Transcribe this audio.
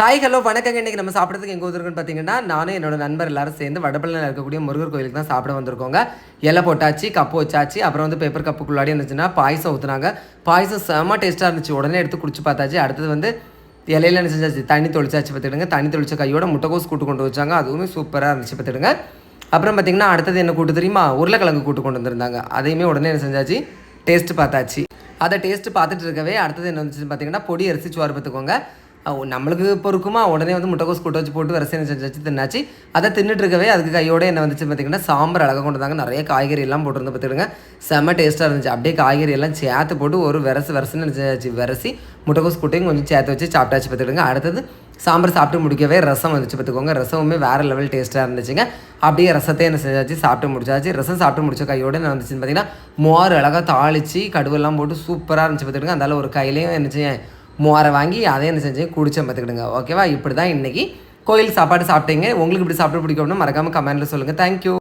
Hi hello வணக்கங்க. இன்னைக்கு நம்ம சாப்பிட்றதுக்கு எங்கே வந்துருக்குன்னு பார்த்தீங்கன்னா நானும் என்னோட நண்பர் எல்லாரும் சேர்ந்து வடபழனில் இருக்கக்கூடிய முருகர் கோயிலுக்கு தான் சாப்பிட வந்திருக்கோங்க. இலை போட்டாச்சு கப்பு வச்சாச்சு அப்புறம் வந்து பேப்பர் கப்புக்குள்ளாடி இருந்துச்சுன்னா பாயசம் ஊற்றுனாங்க பாயசம் செம்ம டேஸ்ட்டாக இருந்துச்சு. உடனே எடுத்து குடிச்சு பார்த்தாச்சு. அடுத்தது வந்து இலையில என்ன செஞ்சாச்சு? தண்ணி தொளிச்சாச்சு பார்த்துடுங்க. தண்ணி தொளிச்ச கையோட முட்டைக்கோஸ் கூட்டு கொண்டு வச்சாங்க. அதுவுமே சூப்பராக இருந்துச்சு பார்த்துடுங்க. அப்புறம் பார்த்தீங்கன்னா அடுத்தது என்ன கூட்டு தெரியுமா? உருளைக்கிழங்கு கூட்டு கொண்டு வந்திருந்தாங்க. அதையுமே உடனே என்ன செஞ்சாச்சு? டேஸ்ட் பார்த்தாச்சு. அதை டேஸ்ட் பார்த்துட்டு இருக்கவே அடுத்தது என்ன வந்துச்சுன்னு பார்த்தீங்கன்னா பொடி அரிசி சோறு பார்த்துக்கோங்க. நம்மளுக்கு பொறுக்குமா உடனே வந்து முட்டைக்கோஸ் கூட்ட வச்சு போட்டு வரிசை என்ன செஞ்சாச்சு தின்னாச்சு. அதை தின்னுட்டு இருக்கவே அதுக்கு கையோட என்ன வந்துச்சு பார்த்தீங்கன்னா சாம்பார் அழகாக கொண்டு வந்தாங்க. நிறைய காய்கறி எல்லாம் போட்டிருந்து பார்த்துடுங்க செம்ம டேஸ்ட்டாக இருந்துச்சு. அப்படியே காய்கறி எல்லாம் சேர்த்து போட்டு ஒரு விரசு விரசுன்னு நினச்சாச்சு விரசி முட்டைக்கோஸ் கூட்டையும் கொஞ்சம் சேர்த்து வச்சு சாப்பிட்டாச்சு பார்த்துடுங்க அடுத்தது சாம்பார் சாப்பிட்டு முடிக்கவே ரசம் வந்துச்சு பார்த்துக்கோங்க ரசமுமே வேறு லெவல் டேஸ்ட்டாக இருந்துச்சுங்க. அப்படியே ரசத்தை என்ன செஞ்சாச்சு? சாப்பிட்டு முடிச்சாச்சு. ரசம் சாப்பிட்டு முடிச்ச கையோட என்ன வந்துச்சுன்னு பார்த்தீங்கன்னா மோர் அழகாக தாளித்து கடுவெல்லாம் போட்டு சூப்பராக இருந்துச்சு பார்த்துக்கிடுங்க அதனால ஒரு கையிலையும் என்ன செஞ்சேன் மோரை வாங்கி அதை என்ன செஞ்சேன் குடிச்சேன் பார்த்துக்கிடுங்க. ஓகேவா இப்படி தான் இன்றைக்கி கோயில் சாப்பாடு சாப்பிட்டீங்க. உங்களுக்கு இப்படி சாப்பிட்டு பிடிக்கும்னு மறக்காமல் கமெண்ட்டில் சொல்லுங்கள் தேங்க்யூ